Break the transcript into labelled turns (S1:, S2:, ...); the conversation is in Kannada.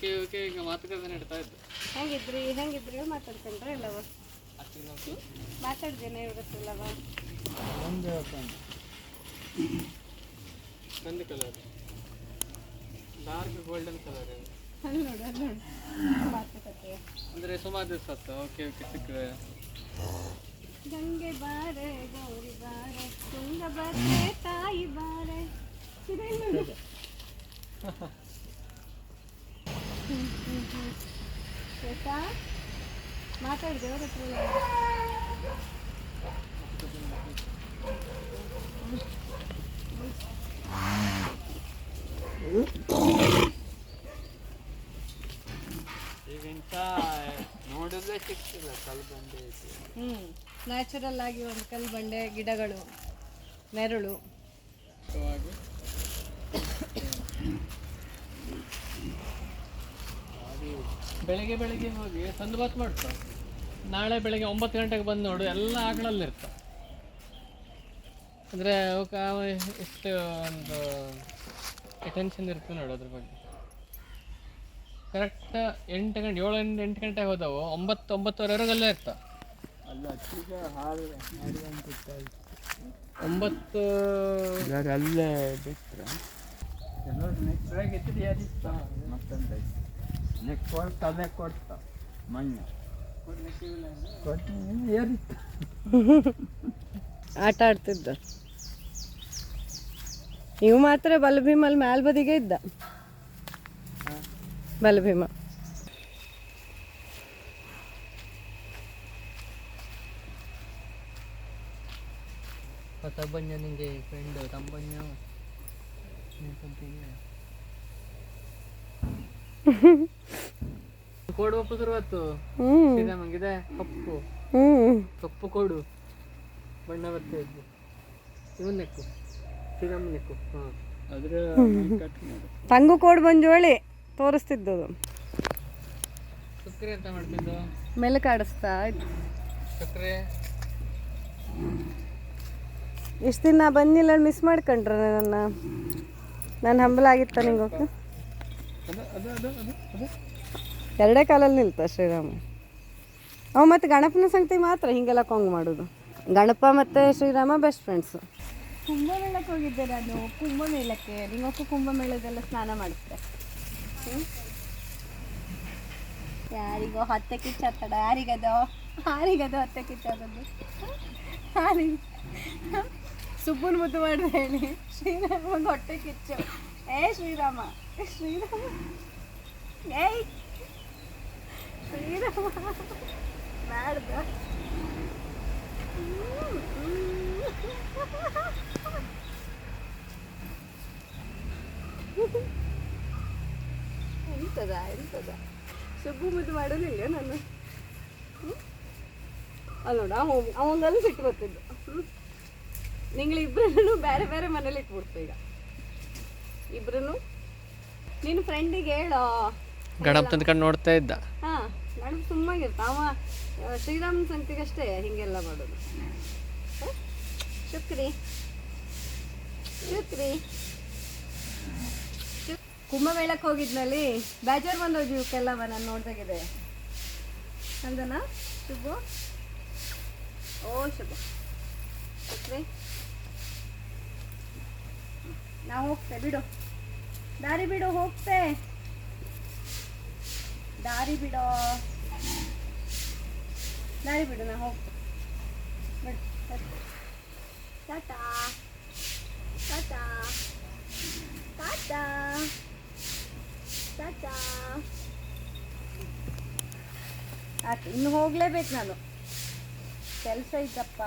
S1: ಓಕೆ ಓಕೆ ಈಗ ಮಾತುಕತೆ ನಡೀತಾ ಇದ್ದು.
S2: ಹೆಂಗಿದ್ರಿ ಹೆಂಗಿದ್ರಿ? ಮಾತಾಡ್ಕೊಂಡ್ರೆ ಇಲ್ಲವ ಮಾತಾಡ್ದೇನೆ ಇರುತ್ತಲ್ಲವ
S1: ಕಂದು ಕಲರ್ ಡಾರ್ಕ್ ಗೋಲ್ಡನ್ ಕಲರ್
S2: ಅಲ್ಲಿ ನೋಡು ಅಲ್ಲಿ ನೋಡು. ಮಾತುಕತೆ.
S1: ಅಂದರೆ ಸುಮಾರು ದಿವಸ ಆಯ್ತು. ಓಕೆ ಓಕೆ ಸಿಕ್ಕಿದೆ.
S2: ಗಂಗೆ ಬಾರೆ ಗೌರಿ ಬಾರೆ ತುಂಗ ಬರ್ರೆ ಶ್ವೇತಾ ಮಾತಾಡಿದೆ ಅವ್ರ ಹತ್ರ ಎಲ್ಲ?
S1: ಈಗ ಇಂಥ ನೋಡಿದ್ರೆ ಸಿಕ್ತಿಲ್ಲ ಕಲ್ಬಂಡೆ ಐತಿ
S2: ಹ್ಮ್ ನ್ಯಾಚುರಲ್ ಆಗಿ ಒಂದು ಕಲ್ಲು ಬಂಡೆ ಗಿಡಗಳು ನೆರಳು
S1: ಹಾಗೆ ಬೆಳಿಗ್ಗೆ ಬೆಳಗ್ಗೆ ಹೋಗಿ ತಂದು ಬಾತ್ ಮಾಡ್ತಾ ನಾಳೆ ಬೆಳಗ್ಗೆ ಒಂಬತ್ತು ಗಂಟೆಗೆ ಬಂದು ನೋಡು ಎಲ್ಲ ಆಗ್ಳಲ್ಲಿ ಇರ್ತ ಅಂದರೆ ಅವಕ್ಕೆ ಅವ ಎಷ್ಟು ಒಂದು ಅಟೆನ್ಷನ್ ಇರ್ತದೆ ನೋಡು ಅದ್ರ ಬಗ್ಗೆ. ಕರೆಕ್ಟ್ ಎಂಟು ಗಂಟೆ ಏಳು ಎಂಟು ಎಂಟು ಗಂಟೆಗೆ ಹೋದವು. ಒಂಬತ್ತು ಒಂಬತ್ತುವರೆವರೆಗೆ ಅಲ್ಲೇ ಇರ್ತ
S3: ಅಲ್ಲ ಅಚ್ಚಿಗೆ ಹಾಲು ಮಾಡಿ ಅಂತ
S1: ಒಂಬತ್ತು
S3: ಅಲ್ಲೇ ಬಿಟ್ಟರೆ ಕೊಡ್ತಾ ಅದೇ ಕೊಡ್ತಾ ಮಣ್ಣು ಕೊಟ್ಟು
S2: ಆಟ ಆಡ್ತಿದ್ದ. ನೀವು ಮಾತ್ರ ಬಲಭೀಮಲ್ಲಿ ಮ್ಯಾಲ್ ಬದಿಗೆ ಇದ್ದ. ಬಲಭೀಮ.
S1: ತಬ್ಬಂಜ ನಿಂಗೆ ಫ್ರೆಂಡ್ ತಬ್ಬಂಜ ಕೋಡು ಒಪ್ಪು ಸುರುವತ್ತು
S2: ಹ್ಮ್.
S1: ಮಂಗಿದೆ ಕಪ್ಪು
S2: ಹ್ಮ್.
S1: ಕಪ್ಪು ಕೋಡು. ಬಣ್ಣ ಬರ್ತಾ ಇದ್ದು ಇವನ್ ನೆಕ್ಕು ಶ್ರೀರಾಮ ನೆಕ್ಕು ಹಾಂ
S3: ಅದ್ರ
S2: ತಂಗು ಕೋಡ್ ಬಂಜೋಳಿ ತೋರಿಸ್ತಿದ್ದದು.
S1: ಸಕ್ಕರೆ ಅಂತ ಮಾಡ್ತಿದ್ದು
S2: ಮೆಲುಕಾಡಿಸ್ತಾ ಇತ್ತು
S1: ಸಕ್ಕರೆ.
S2: ಇಷ್ಟು ದಿನ ಬಂದಿಲ್ಲ ಮಿಸ್ ಮಾಡ್ಕೊಂಡ್ರ ನನ್ನ ನನ್ನ ಹಂಬಲ ಆಗಿತ್ತ ನಿಂಗೆ ಹೋಗಿ
S1: ಅದು ಅದು ಅದು ಅದು ಅದು
S2: ಎರಡೇ ಕಾಲಲ್ಲಿ ನಿಲ್ತ ಶ್ರೀರಾಮ? ಅವ ಮತ್ತು ಗಣಪನ ಸಂಗತಿ ಮಾತ್ರ ಹಿಂಗೆಲ್ಲ ಕೊಂಗ್ ಮಾಡೋದು. ಗಣಪ ಮತ್ತು ಶ್ರೀರಾಮ ಬೆಸ್ಟ್ ಫ್ರೆಂಡ್ಸು ಕುಂಭಮೇಳಕ್ಕೆ ಹೋಗಿದ್ದೆ ನಾನು. ಕುಂಭಮೇಳಕ್ಕೆ. ನಿಮ್ಮಕ್ಕೂ ಕುಂಭಮೇಳದೆಲ್ಲ ಸ್ನಾನ ಮಾಡುತ್ತೆ ಯಾರಿಗೋ ಹೊತ್ತೆ ಕಿಚ್ಚತ್ತಡ ಯಾರಿಗದೋ? ಯಾರಿಗದೋ ಹತ್ತೆ ಕಿಚ್ಚ ಯಾರಿಗೆ? ಸುಬ್ಬನ್ ಮುದ್ದು ಮಾಡಿದ್ರೆ ಹೇಳಿ. ಶ್ರೀರಾಮ ಹೊಟ್ಟೆ ಕಿಚ್ಚು. ಏ ಶ್ರೀರಾಮ ಶ್ರೀರಾಮ ಏಯ್ ಶ್ರೀರಾಮ ಮಾಡ್ದ ಎಂತದ ಎಂತದ ಸುಬ್ಬು ಮುದ್ದು ಮಾಡೋದಿಲ್ಲ ನಾನು ಅಲ್ಲ ನೋಡ ಅವ ಅವಂಗಲ್ಲಿ ಸಿಟ್ಟು ಬರ್ತಿದ್ದು ನಿಂಗಳು ಇಬ್ಬರನ್ನು ಬೇರೆ ಬೇರೆ ಮನೇಲಿ ಇಟ್ಬಿಡ್ತು ಈಗ ಇಬ್ರು ನಿನ್ನ ಫ್ರೆಂಡಿಗೆ ಹೇಳೋ?
S1: ಗಣಪ ತಂದ್ಕೊಂಡು ನೋಡ್ತಾ ಇದ್ದ.
S2: ಹಾ ಗಣಪ ಸುಮ್ಮಾಗಿರ್ತ. ಅವ ಶ್ರೀರಾಮನ ಅಷ್ಟೇ ಹಿಂಗೆಲ್ಲ ಮಾಡೋದು? ಶುಕ್ರಿ. ಶುಕ್ರಿ. ಶುಕ್- ಕುಂಭಮೇಳಕ್ಕೆ ಹೋಗಿದ್ನಲ್ಲಿ ಬೇಜಾರು ಬಂದೋಗಿ ಇವಕ್ಕೆಲ್ಲವ ನಾನು ನೋಡ್ದಾಗಿದೆ. ಚಂದನಾ ಶುಭು? ಓ ಶುಭ. ಶುಕ್ರಿ. ನಾವು ಹೋಗ್ತೆ, ಬಿಡು. ದಾರಿ ಬಿಡು, ಹೋಗ್ತೆ. ದಾರಿ ಬಿಡೋ. ದಾರಿ ಬಿಡು, ನಾ ಹೋಗ್ತೆ. ಬಿಡು ಟಾಟಾ. ಟಾಟಾ. ಟಾಟಾ. ಟಾಟಾ. ಆಯ್ತು, ಇನ್ನು ಹೋಗಲೇಬೇಕು ನಾನು. ಕೆಲಸ ಇದ್ದಪ್ಪ